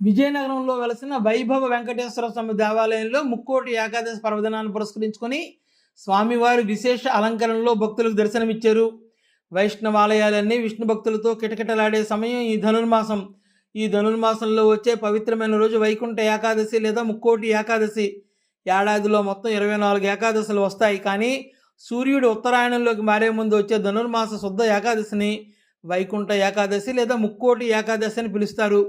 విజయనగరంలో వెలసిన వైభవ వెంకటేశ్వర స్వామి దేవాలయంలో ముక్కోటి ఏకాదశి పర్వదినాన్ని పురస్కరించుకొని స్వామివారి విశేష అలంకరణలో భక్తులకు దర్శనమిచ్చారు. వైష్ణవాలయాలన్నీ విష్ణు భక్తులతో కిటకిటలాడే సమయం ఈ ధనుర్మాసం. ఈ ధనుర్మాసంలో వచ్చే పవిత్రమైన రోజు వైకుంఠ ఏకాదశి లేదా ముక్కోటి ఏకాదశి. ఏడాదిలో మొత్తం ఇరవై నాలుగు ఏకాదశులు వస్తాయి. కానీ సూర్యుడు ఉత్తరాయణంలోకి మారే ముందు వచ్చే ధనుర్మాస శుద్ధ ఏకాదశిని వైకుంఠ ఏకాదశి లేదా ముక్కోటి ఏకాదశి అని పిలుస్తారు.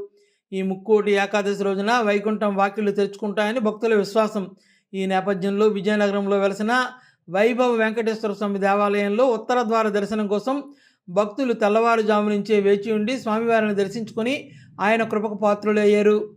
ఈ ముక్కోటి ఏకాదశి రోజున వైకుంఠం వాకిళ్ళు తెరుచుకుంటాయని భక్తుల విశ్వాసం. ఈ నేపథ్యంలో విజయనగరంలో వెలసిన వైభవ వెంకటేశ్వర స్వామి దేవాలయంలో ఉత్తర ద్వార దర్శనం కోసం భక్తులు తెల్లవారుజాము నుంచే వేచి ఉండి స్వామివారిని దర్శించుకొని ఆయన కృపకు పాత్రులయ్యారు.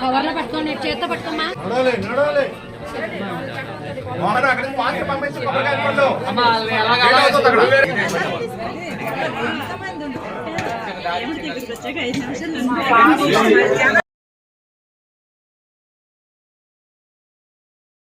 కవర్లో పట్టుకోండి చేత్తో పట్టుకోమా పంపించి